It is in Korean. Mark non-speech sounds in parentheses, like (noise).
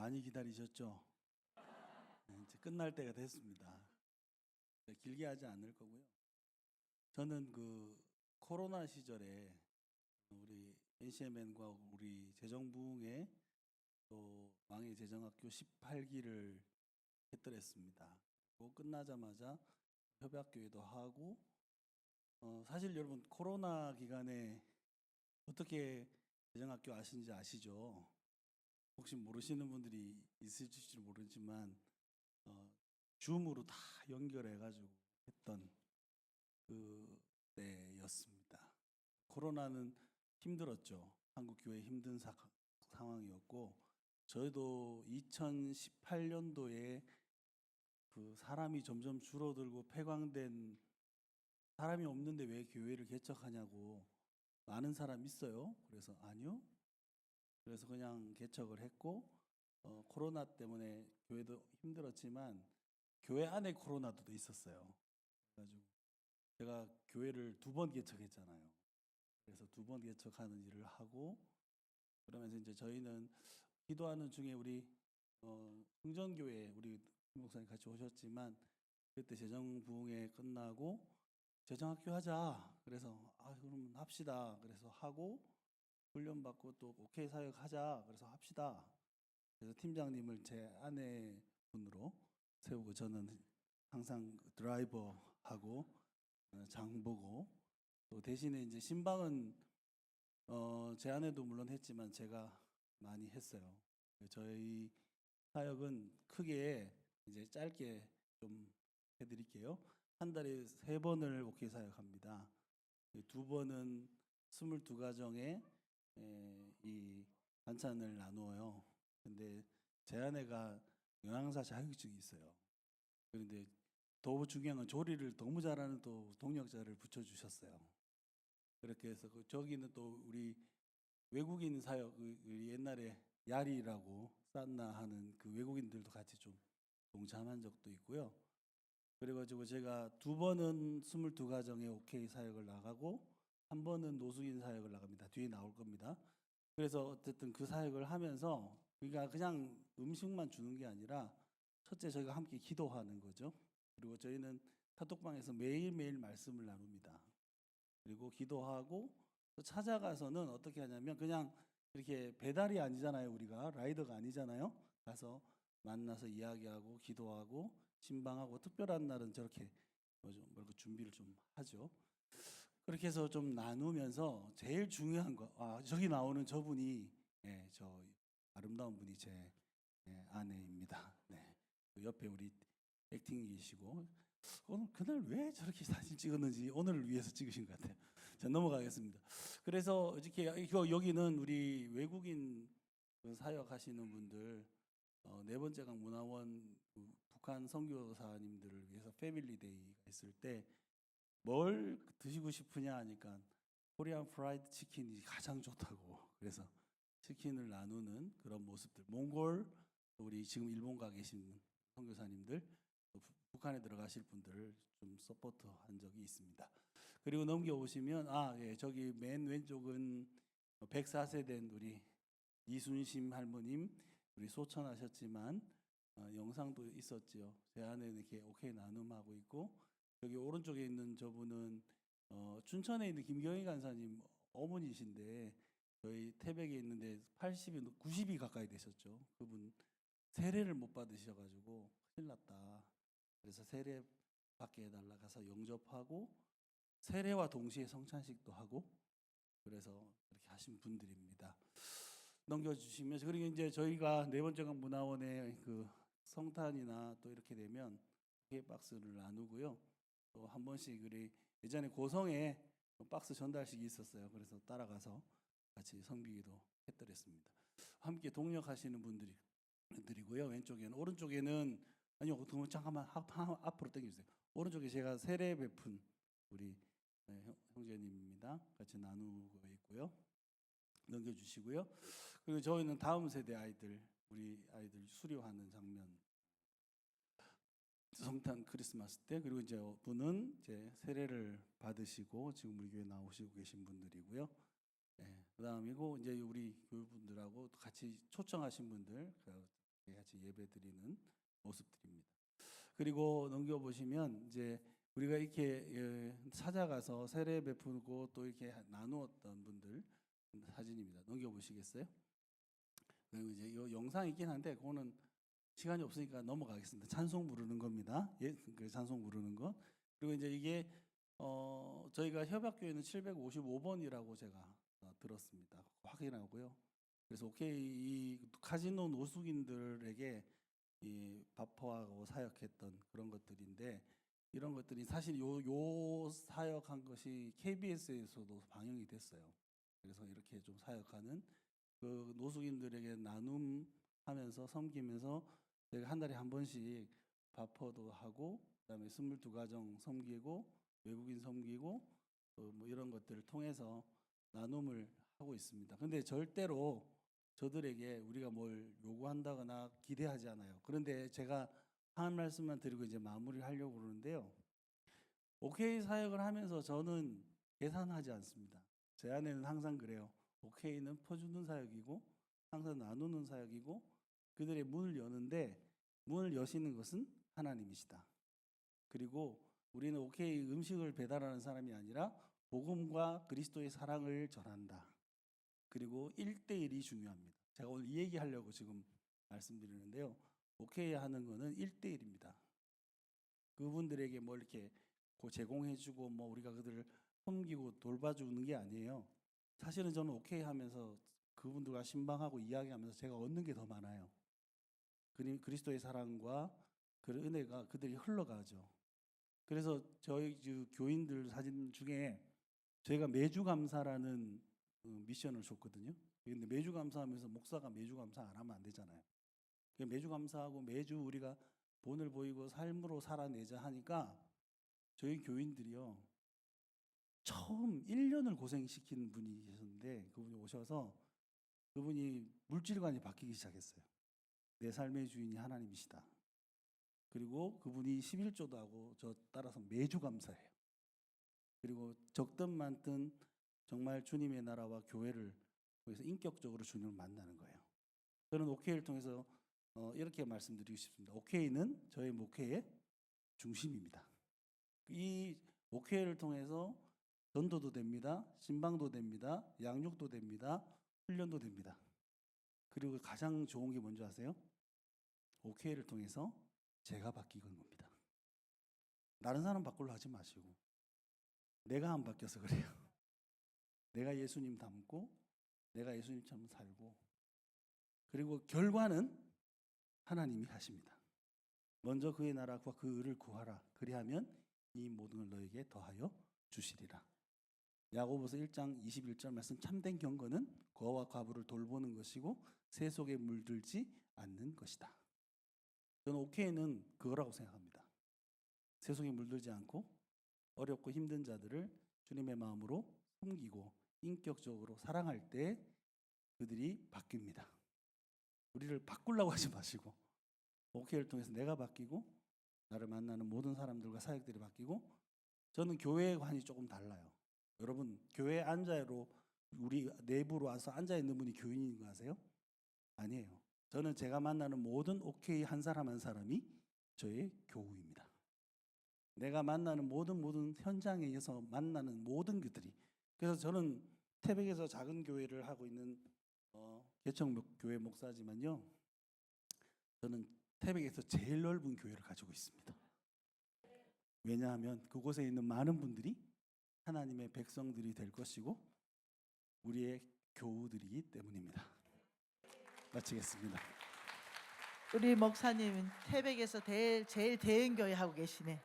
많이 기다리셨죠? 네, 이제 끝날 때가 됐습니다. 네, 길게 하지 않을 거고요. 저는 그 코로나 시절에 우리 NCMN과 우리 재정부흥회 또 망해 재정학교 18기를 했더랬습니다. 그리고 끝나자마자 협약교회도 하고 어, 사실 여러분 코로나 기간에 어떻게 재정학교 아시는지 아시죠? 혹시 모르시는 분들이 있을지 모르지만 어, 줌으로 다 연결해가지고 했던 그 때였습니다. 코로나는 힘들었죠. 한국 교회 힘든 사, 상황이었고 저희도 2018년도에 그 사람이 점점 줄어들고 폐광된 사람이 없는데 왜 교회를 개척하냐고 많은 사람 있어요. 그래서 아니요. 그래서 그냥 개척을 했고 어, 코로나 때문에 교회도 힘들었지만 교회 안에 코로나도 있었어요. 그래가지고 제가 교회를 두 번 개척했잖아요. 그래서 두 번 개척하는 일을 하고 그러면서 이제 저희는 기도하는 중에 우리 어, 흥전교회 우리 목사님 같이 오셨지만 그때 재정 부흥회 끝나고 재정학교 하자. 그래서 아 그럼 합시다. 그래서 하고 훈련 받고 또 오케이 사역 하자. 그래서 합시다. 그래서 팀장님을 제 아내 분으로 세우고 저는 항상 드라이버 하고 어, 장 보고 또 대신에 이제 신방은 어, 제 아내도 물론 했지만 제가 많이 했어요. 저희 사역은 크게 이제 짧게 좀 해드릴게요. 한 달에 세 번을 오케이 사역합니다. 두 번은 22가정에 이 반찬을 나누어요. 근데 제 아내가 영양사 자격증이 있어요. 그런데 더 중요한 건 조리를 너무 잘하는 또 동력자를 붙여주셨어요. 그렇게 해서 그 저기는 또 우리 외국인 사역 그 옛날에 야리라고 산나 하는 그 외국인들도 같이 좀 동참한 적도 있고요. 그래가지고 제가 두 번은 22가정에 오케이 사역을 나가고 한 번은 노숙인 사역을 나갑니다. 뒤에 나올 겁니다. 그래서 어쨌든 그 사역을 하면서 그러니까 그냥 음식만 주는 게 아니라 첫째 저희가 함께 기도하는 거죠. 그리고 저희는 카톡방에서 매일매일 말씀을 나눕니다. 그리고 기도하고 또 찾아가서는 어떻게 하냐면 그냥 이렇게 배달이 아니잖아요. 우리가 라이더가 아니잖아요. 가서 만나서 이야기하고 기도하고 신방하고 특별한 날은 저렇게 뭐죠? 뭐 준비를 좀 하죠. 그렇게 해서 좀 나누면서 제일 중요한 거, 아 저기 나오는 저분이 예, 저 아름다운 분이 제 예, 아내입니다. 네, 그 옆에 우리 액팅이시고 오늘 그날 왜 저렇게 사진 찍었는지 오늘을 위해서 찍으신 것 같아요. 자 넘어가겠습니다. 그래서 이렇게 이거 여기는 우리 외국인 그 사역하시는 분들 어, 네 번째 강 문화원 그 북한 선교사님들을 위해서 패밀리데이가 있을 때 뭘 드시고 싶으냐 하니까 코리안 프라이드 치킨이 가장 좋다고 (laughs) 그래서 치킨을 나누는 그런 모습들 몽골 우리 지금 일본 가 계신 선교사님들 북한에 들어가실 분들 좀 서포트 한 적이 있습니다. 그리고 넘겨 오시면 아 예 저기 맨 왼쪽은 104세 된 우리 이순심 할머님 우리 소천하셨지만 어, 영상도 있었죠. 제 안에 이렇게 오케이 나눔하고 있고 여기 오른쪽에 있는 저분은 어, 춘천에 있는 김경희 간사님 어머니신데 저희 태백에 있는데 80이 90이 가까이 되셨죠. 그분 세례를 못 받으셔가지고 큰일 났다. 그래서 세례 받게 해달라 가서 영접하고 세례와 동시에 성찬식도 하고 그래서 그렇게 하신 분들입니다. 넘겨주시면 그리고 이제 저희가 네 번째 강 문화원의 그 성탄이나 또 이렇게 되면 회 박스를 나누고요. 또 한 번씩 우리 예전에 고성에 박스 전달식이 있었어요. 그래서 따라가서 같이 성비기도 했더랬습니다. 함께 동력하시는 분들이 들이고요. 왼쪽에는 오른쪽에는 아니요, 그럼 잠깐만 앞으로 당겨주세요. 오른쪽에 제가 세례 베푼 우리 네, 형- 형제님입니다. 같이 나누고 있고요. 넘겨주시고요. 그리고 저희는 다음 세대 아이들, 우리 아이들 수료하는 장면. 성탄 크리스마스 때 그리고 이제 분은 이제 세례를 받으시고 지금 우리 교회 나오시고 계신 분들이고요. 네, 그다음이고 이제 우리 교우분들하고 같이 초청하신 분들 그 같이 예배 드리는 모습들입니다. 그리고 넘겨 보시면 이제 우리가 이렇게 예, 찾아가서 세례 베푸고 또 이렇게 나누었던 분들 사진입니다. 넘겨 보시겠어요? 그리고 이제 이 영상 있긴 한데 그거는 시간이 없으니까 넘어가겠습니다. 찬송 부르는 겁니다. 예, 그 찬송 부르는 거. 그리고 이제 이게 어 저희가 협약교회는 755번이라고 제가 어, 들었습니다. 확인하고요. 그래서 오케이 이 카지노 노숙인들에게 이 바포하고 사역했던 그런 것들인데 이런 것들이 사실 요, 요 사역한 것이 KBS에서도 방영이 됐어요. 그래서 이렇게 좀 사역하는 그 노숙인들에게 나눔하면서 섬기면서 제가 한 달에 한 번씩 바퍼도 하고 그다음에 스물두 가정 섬기고 외국인 섬기고 또뭐 이런 것들을 통해서 나눔을 하고 있습니다. 근데 절대로 저들에게 우리가 뭘 요구한다거나 기대하지 않아요. 그런데 제가 한 말씀만 드리고 이제 마무리를 하려고 그러는데요. 오케이 사역을 하면서 저는 계산하지 않습니다. 제 안에는 항상 그래요. 오케이는 퍼주는 사역이고 항상 나누는 사역이고 그들의 문을 여는데 문을 여시는 것은 하나님이시다. 그리고 우리는 오케이 음식을 배달하는 사람이 아니라 복음과 그리스도의 사랑을 전한다. 그리고 1대1이 중요합니다. 제가 오늘 이 얘기 하려고 지금 말씀드리는데요. 오케이 하는 거는 1대1입니다. 그분들에게 뭐 이렇게 고- 제공해주고 뭐 우리가 그들을 섬기고 돌봐주는 게 아니에요. 사실은 저는 오케이 하면서 그분들과 신방하고 이야기하면서 제가 얻는 게 더 많아요. 그리- 그리스도의 사랑과 그 은혜가 그들이 흘러가죠. 그래서 저희 그 교인들 사진 중에 저희가 매주 감사라는 어, 미션을 줬거든요. 근데 매주 감사하면서 목사가 매주 감사 안 하면 안 되잖아요. 그 매주 감사하고 매주 우리가 본을 보이고 삶으로 살아내자 하니까 저희 교인들이요. 처음 1년을 고생시킨 분이 계셨는데 그분이 오셔서 그분이 물질관이 바뀌기 시작했어요. 내 삶의 주인이 하나님이시다. 그리고 그분이 11조도 하고 저 따라서 매주 감사해요. 그리고 적든 많든 정말 주님의 나라와 교회를 거기서 인격적으로 주님을 만나는 거예요. 저는 오케이를 통해서 어, 이렇게 말씀드리고 싶습니다. 오케이는 저의 목회의 중심입니다. 이 목회를 통해서 전도도 됩니다. 신방도 됩니다. 양육도 됩니다. 훈련도 됩니다. 그리고 가장 좋은 게 뭔지 아세요? 오케이를 통해서 제가 바뀌는 겁니다. 다른 사람 바꾸려 하지 마시고 내가 안 바뀌어서 그래요. (laughs) 내가 예수님 닮고 내가 예수님처럼 살고 그리고 결과는 하나님이 하십니다. 먼저 그의 나라와 그 의를 구하라. 그리하면 이 모든 걸 너에게 더하여 주시리라. 야고보서 1장 21절 말씀 참된 경건은 거와 과부를 돌보는 것이고 새 속에 물들지 않는 것이다. 저는 오케이는 그거라고 생각합니다. 새 속에 물들지 않고 어렵고 힘든 자들을 주님의 마음으로 섬기고 인격적으로 사랑할 때 그들이 바뀝니다. 우리를 바꾸려고 하지 마시고 오케이를 통해서 내가 바뀌고 나를 만나는 모든 사람들과 사역들이 바뀌고 저는 교회관이 조금 달라요. 여러분 교회 앉아로 우리 내부로 와서 앉아 있는 분이 교인인 거 아세요? 아니에요. 저는 제가 만나는 모든 오케이 한 사람 한 사람이 저의 교우입니다. 내가 만나는 모든 모든 현장에서 만나는 모든 그들이 그래서 저는 태백에서 작은 교회를 하고 있는 어, 개청 목- 교회 목사지만요. 저는 태백에서 제일 넓은 교회를 가지고 있습니다. 왜냐하면 그곳에 있는 많은 분들이 하나님의 백성들이 될 것이고 우리의 교우들이기 때문입니다. 마치겠습니다. 우리 목사님은 태백에서 제일, 제일 대형 교회 하고 계시네.